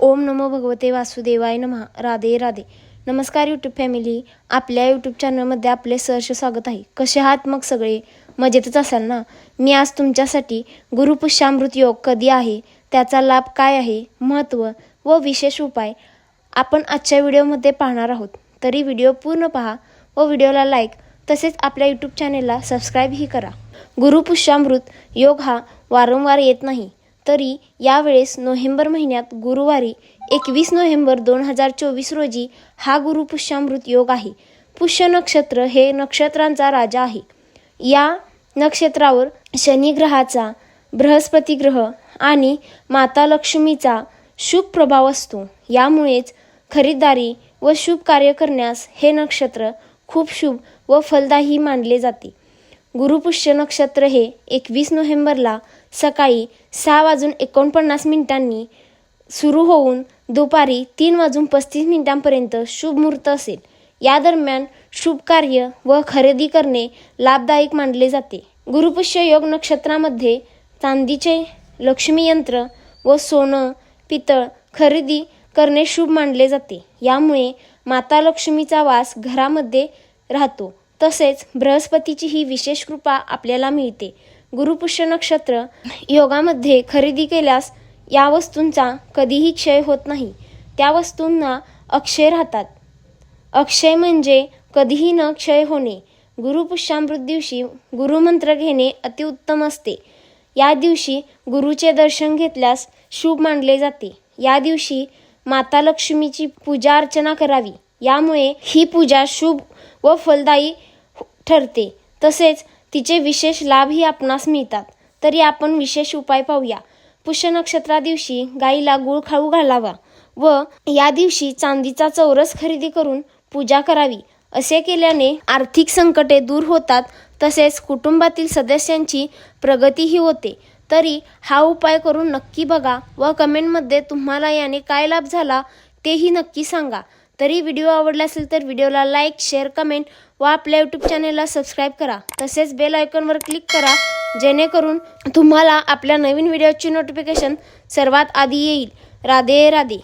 ओम नमो भगवते वासुदेवाय नमः. राधे राधे. नमस्कार यूट्यूब फॅमिली आपल्या यूट्यूब चॅनलमध्ये आपले सहर्ष स्वागत आहे. कसे आहात मग सगळे? मजेतच असाल ना? मी आज तुमच्यासाठी गुरुपुष्यामृत योग कधी आहे? त्याचा लाभ काय आहे? महत्त्व व विशेष उपाय आपण आजच्या व्हिडिओमध्ये पाहणार आहोत. तरी व्हिडिओ पूर्ण पहा व व्हिडिओला लाईक तसेच आपल्या यूट्यूब चॅनेलला सबस्क्राईबही करा. गुरुपुष्यामृत योग हा वारंवार येत नाही. तरी यावेळेस नोव्हेंबर महिन्यात गुरुवारी एकवीस नोव्हेंबर दोन हजार चोवीस रोजी हा गुरुपुष्यामृत योग आहे. पुष्य नक्षत्र हे नक्षत्रांचा राजा आहे. या नक्षत्रावर शनिग्रहाचा बृहस्पती ग्रह आणि माता लक्ष्मीचा शुभ प्रभाव असतो. यामुळेच खरीदारी व शुभ कार्य करण्यास हे नक्षत्र खूप शुभ व फलदायी मानले जाते. गुरुपुष्य नक्षत्र हे एकवीस नोव्हेंबरला सकाळी सहा वाजून एकोणपन्नास मिनिटांनी सुरू होऊन दुपारी तीन वाजून पस्तीस मिनिटांपर्यंत शुभ मुहूर्त असेल. या दरम्यान शुभ कार्य व खरेदी करणे लाभदायक मानले जाते. गुरुपुष्य योग नक्षत्रामध्ये चांदीचे लक्ष्मी यंत्र व सोनं पितळ खरेदी करणे शुभ मानले जाते. यामुळे माता लक्ष्मीचा वास घरामध्ये राहतो. तसेच बृहस्पतीची ही विशेष कृपा आपल्याला मिळते. गुरुपुष्य नक्षत्र योगामध्ये खरेदी केल्यास या वस्तूंचा कधीही क्षय होत नाही. त्या वस्तूंना अक्षय राहतात. अक्षय म्हणजे कधीही न क्षय होणे. गुरुपुष्यामृत दिवशी गुरुमंत्र घेणे अतिउत्तम असते. या दिवशी गुरुचे दर्शन घेतल्यास शुभ मानले जाते. या दिवशी माता लक्ष्मीची पूजा अर्चना करावी. यामुळे ही पूजा शुभ व फलदायी ठरते. तसेच तिचे विशेष लाभही आपणास मिळतात. तरी आपण विशेष उपाय पाहूया. पुष्य नक्षत्रा दिवशी गाईला गुळ खाऊ घालावा व या दिवशी चांदीचा चौरस खरेदी करून पूजा करावी. असे केल्याने आर्थिक संकटे दूर होतात. तसेच कुटुंबातील सदस्यांची प्रगतीही होते. तरी हा उपाय करून नक्की बघा व कमेंटमध्ये तुम्हाला याने काय लाभ झाला तेही नक्की सांगा. तरी व्हिडिओ आवडला असेल तर व्हिडिओला लाईक शेअर कमेंट व आपल्या यूट्यूब चॅनेलला सबस्क्राईब करा. तसेच बेल आयकॉनवर क्लिक करा जेणेकरून तुम्हाला आपल्या नवीन व्हिडिओची नोटिफिकेशन सर्वात आधी येईल. राधे राधे.